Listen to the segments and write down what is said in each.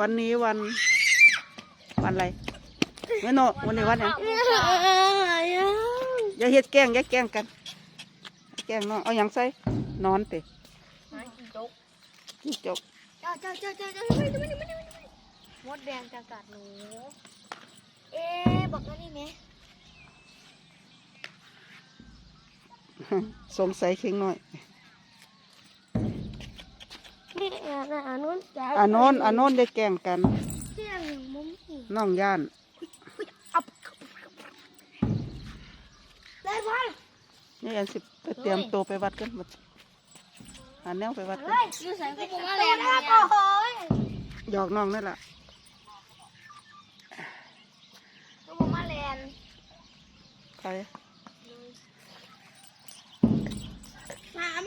วันนี้วันวันอะไรเมื่อโนวันนี้วันหยังอย่าเฮ็ดแกล้งอย่าแกล้งกันอย่าแกล้งน้องเอาหยังใส่นอนเตะมากินจกจิ้งจกเจ้าเจ้าเจ้าเจ้าเจ้าไม่ได้ไม่ได้ไม่ได้ไม่ได้มดแดงจะกัดหนู เอ๊ะบอกว่านี่ไหม สงสัยเค็งหน่อยอานนท์อานนท์อนได้แกงกันน้องย่านนี่อันสิไปเตรียมตัวไปวัดกันหมดอันแนวไปวัดกันหยอกน้องนั่นแหละใคร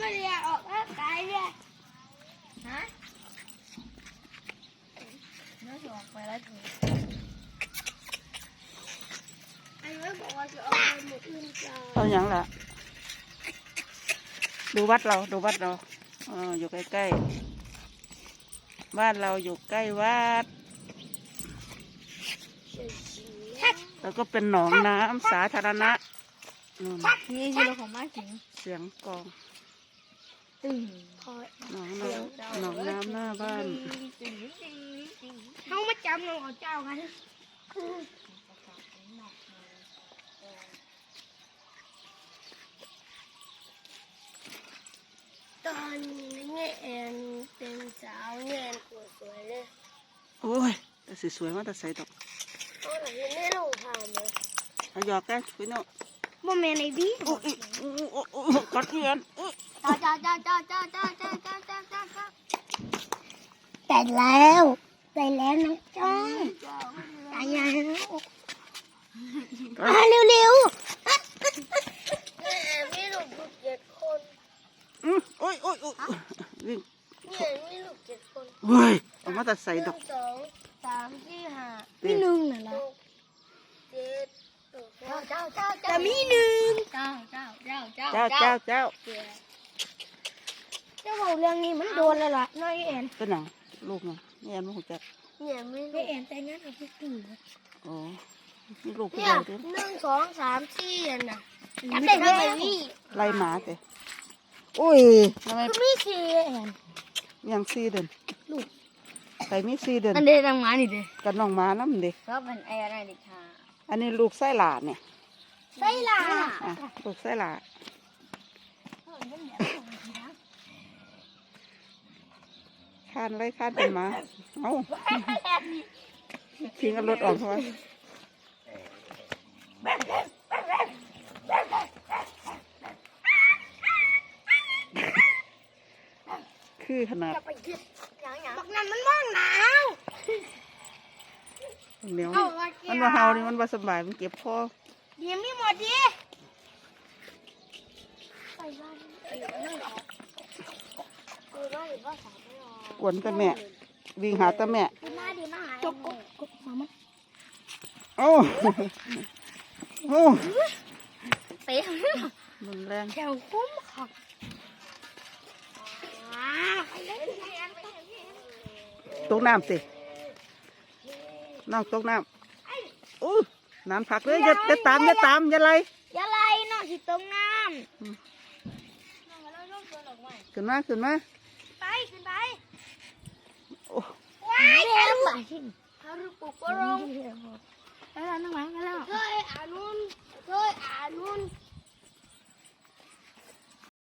หามาเรียออกแล้วตายเนี่ยฮะน่าจะออกไปแล้วถึงไอ้เว้ยบอกว่าจะเอาไปหมดอื่นจ้าเอาหยังล่ะดูวัดเราดูวัดเราเอออยู่ใกล้ๆบ้านเราอยู่ใกล้วัด แล้วก็เป็นหนองน้ำสาธารณะนู่นนี่คือเราของมาถึงเสียงกลอง ตึงพอหนองน้ำหนองน้ำหน้าบ้านเขามาจำเราเอาเจ้ากันตอนนี้เงี้ยแอนเป็นสาวเงี้ยแอนสวยเลยโอ้ยแต่สิสวยมาแต่ใส่ดอกเอาหลังนี้ไม่ลงทางเลยเอาหยอกกันพี่น้องโมเมนต์ไอ้บี้โอ้ยโอ้ยโอ้ยโอ้ยกัดเพื่อนโอ้ย จ้าจ้าจ้าจ้าจ้าจ้าจ้าจ้าจ้าจ้าจ้าแต่แล้วแต่แล้วน้องจ้องตายแล้วมาเร็วเร็วมีลูกเจ็ดคนอื้อโอ้ยโอ้ยโอ้ยวิ่งเนี่ยมีลูกเจ็ดคนเฮ้ยเอามาแต่ใส่ดอกสองสามสี่ห้ามีหนึ่งน่ะละเจ็ดเจ้าเจ้าเจ้าเจ้ามีหนึ่งเจ้าเจ้าเจ้าเจ้าเจ้าเจ้า จ้าเจ้าบอกเรื่องนี้มันโดนแล้วล่ะน้อยแอนเป็นหนังลูกไงนี่อันลูกจักเนี่ยไม่แอนแต่งงานกับพี่ตู่โอ้นี่ลูกผู้เนี่ใหยญ่ด้วยหนึ่งสองสามสี่อันน่ะจำได้ไหมพี่ไล่หมาเตะอุ้ยทำไมก็มีสี่แอนยังซีเดินลูกใส่มีซีเดินอันเดียวทำงานนี่เด้กับน้องหมาน้ำเด็ก็เป็นไอ้อะไรดิค่ะอันนี้ลูกไส้หลาเนี่ยใช่ล่ะอะลูกไส้หลา คานไล่คานเป็นหมา เอ้าทิ้งเอารถออกทำไมคือขนาดจะไปยึดอย่างอย่างบักนั้นมันมองหนาวเหนียวเอาว่าแกมันมาเฮานี่มันว่าสบาย มันเก็บคอเดี๋ยวมีหมดดิ กวนแต่แม่ วิ่งหาแต่แม่ดีมาดีมาหาจกกกกมามันโอ้โอ้เตะมันแรงแถวคุ้มค่ะว้าวไปเลยตกน้ำสิน้องตกน้ำอู้น้ำผักเลยอย่าอย่าตามอย่าตามอย่าไล่อย่าไล่น้องสิตรงน้อืมำขึ้นมาขึ้นมา Thôi, à luôn, thôi, à luôn.